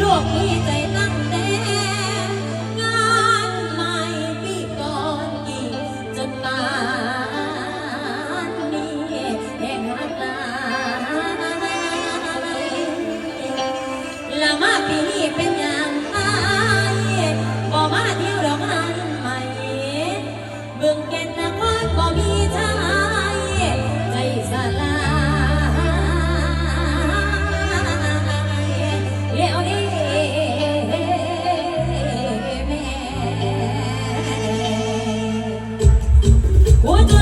ลูกมีใจตั้งแต่งานใหม่ปีก่อนกี่จนป่านนี้แงหักลายละมาปีนี้เป็นอย่าไรบ่มาเที่ยวดอกนใหม่เบิ่งแก่นนครบ่มีทาง O